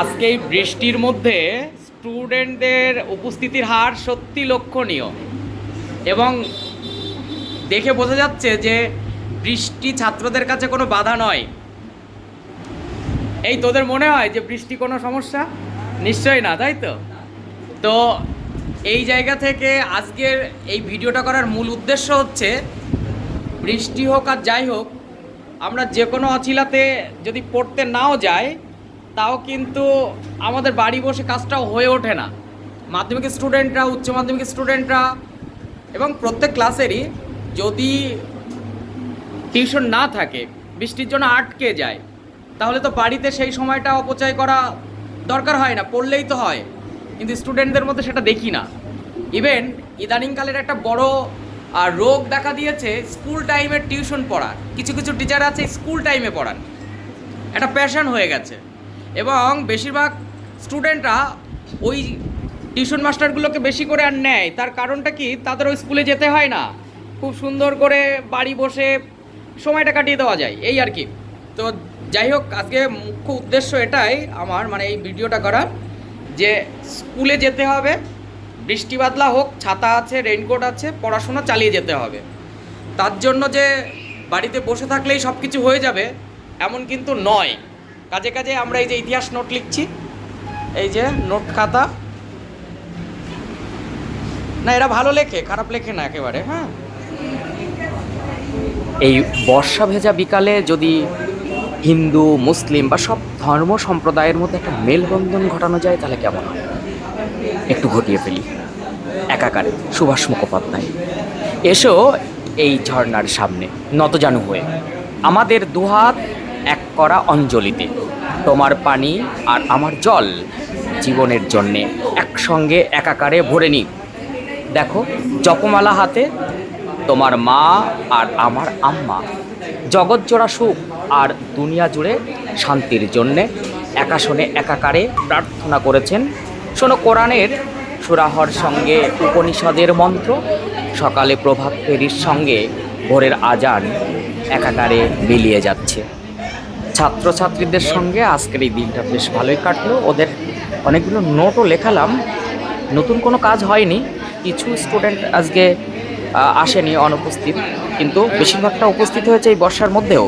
আজকে এই বৃষ্টির মধ্যে স্টুডেন্টদের উপস্থিতির হার সত্যি লক্ষণীয়। এবং দেখে বোঝা যাচ্ছে যে বৃষ্টি ছাত্রদের কাছে কোনো বাধা নয়। এই তোদের মনে হয় যে বৃষ্টি কোনো সমস্যা? নিশ্চয়ই না, তাই তো? তো এই জায়গা থেকে আজকের এই ভিডিওটা করার মূল উদ্দেশ্য হচ্ছে, বৃষ্টি হোক আর যাই হোক, আমরা যে কোনো অছিলাতে যদি পড়তে নাও যাই তাও কিন্তু আমাদের বাড়ি বসে কাজটাও হয়ে ওঠে না। মাধ্যমিক স্টুডেন্টরা উচ্চ মাধ্যমিক স্টুডেন্টরা এবং প্রত্যেক ক্লাসেরই যদি টিউশন না থাকে, বৃষ্টির জন্য আটকে যায়, তাহলে তো বাড়িতে সেই সময়টা অপচয় করা দরকার হয় না, পড়লেই তো হয়। কিন্তু স্টুডেন্টদের মধ্যে সেটা দেখি না। ইভেন ইদানিংকালের একটা বড় রোগ দেখা দিয়েছে স্কুল টাইমে টিউশন পড়ার। কিছু কিছু টিচার আছে স্কুল টাইমে পড়ান একটা প্যাশন হয়ে গেছে। এবং বেশিরভাগ স্টুডেন্টরা ওই টিউশন মাস্টারগুলোকে বেশি করে আর নেয়। তার কারণটা কি? তাদের ওই স্কুলে যেতে হয় না। খুব সুন্দর করে বাড়ি বসে সময়টা কাটিয়ে দেওয়া যায়। এই আর কি। তো যাই হোক, আজকে মুখ্য উদ্দেশ্য এটাই আমার মানে এই ভিডিওটা করার যে স্কুলে যেতে হবে, বৃষ্টি বাদলা হোক, ছাতা আছে রেইনকোট আছে, পড়াশোনা চালিয়ে যেতে হবে। তার জন্য যে বাড়িতে বসে থাকলেই সব কিছু হয়ে যাবে, এমন কিন্তু নয়। কাজে কাজে আমরা এই যে ইতিহাস নোট লিখছি। এই যে নোট খাতা। না, এরা ভালো লেখে, খারাপ লেখে না একেবারে হ্যাঁ। এই বর্ষা ভেজা বিকালে যদি হিন্দু, মুসলিম বা সব ধর্ম সম্প্রদায়ের মধ্যে একটা মেলবন্ধন ঘটানো যায়, তাহলে কেমন হয়? একটু ঘটিয়ে ফেলি। একাকারে সুভাষ মুখোপাধ্যায়। এসো এই ঝর্ণার সামনে, নতজানু হয়ে। আমাদের দুহাত এক করা অঞ্জলিতে, তোমার পানি আর আমার জল জীবনের জন্যে একসঙ্গে একাকারে ভরে নিই দেখো, জপমালা হাতে তোমার মা আর আমার আম্মা। জগৎ জোড়া সুখ আর দুনিয়া জুড়ে শান্তির জন্যে একাশনে একাকারে প্রার্থনা করেছেন। শোনো, কোরআনের সুরাহর সঙ্গে উপনিষদের মন্ত্র, সকালে প্রভাত ফেরির সঙ্গে ভোরের আজান একাকারে মিলিয়ে যাচ্ছে। ছাত্রছাত্রীদের সঙ্গে আজকের এই দিনটা বেশ ভালোই কাটলো। ওদের অনেকগুলো নোটও লেখালাম। নতুন কোনো কাজ হয়নি। কিছু স্টুডেন্ট আজকে আসেনি অনুপস্থিত। কিন্তু বেশিরভাগটা উপস্থিত হয়েছে এই বর্ষার মধ্যেও।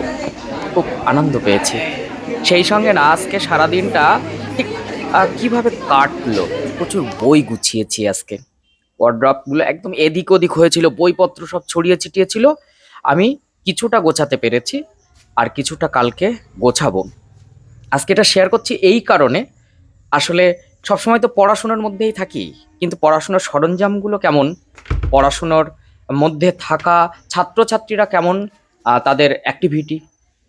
খুব আনন্দ পেয়েছি। সেই সঙ্গে না, আজকে সারাদিনটা ঠিক কীভাবে কাটলো? প্রচুর বই গুছিয়েছি আজকে। ওয়ার্ড্রপগুলো একদম এদিক ওদিক হয়েছিল। বইপত্র সব ছড়িয়ে ছিটিয়ে ছিল। আমি কিছুটা গোছাতে পেরেছি। আর কিছুটা কালকে গোছাবো। আজকে এটা শেয়ার করছি এই কারণে। আসলে সবসময় তো পড়াশোনার মধ্যেই থাকি, কিন্তু পড়াশোনার সরঞ্জামগুলো কেমন? পড়াশোনার মধ্যে থাকা ছাত্রছাত্রীরা কেমন? তাদের অ্যাক্টিভিটি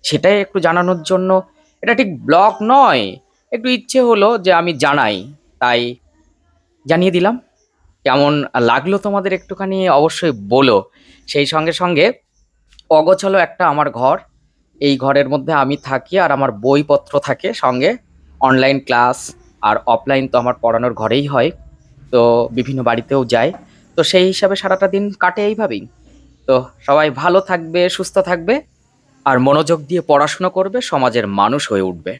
সেটাই একটু জানানোর জন্য। এটা ঠিক ব্লগ নয়, একটু ইচ্ছে হলো যে আমি জানাই। তাই জানিয়ে দিলাম। কেমন লাগল তোমাদের একটুখানি অবশ্যই বলো। সেই সঙ্গে সঙ্গে অগোছালো একটা আমার ঘর। এই ঘরের মধ্যে আমি থাকি আর আমার বইপত্র থাকে সঙ্গে। অনলাইন ক্লাস আর অফলাইন তো আমার পড়ানোর ঘরেই হয়। তো বিভিন্ন বাড়িতেও যায় তো সেই হিসাবে সারাটা দিন কাটে এইভাবেই। তো সবাই ভালো থাকবে, সুস্থ থাকবে আর মনোযোগ দিয়ে পড়াশুনো করবে, সমাজের মানুষ হয়ে উঠবে।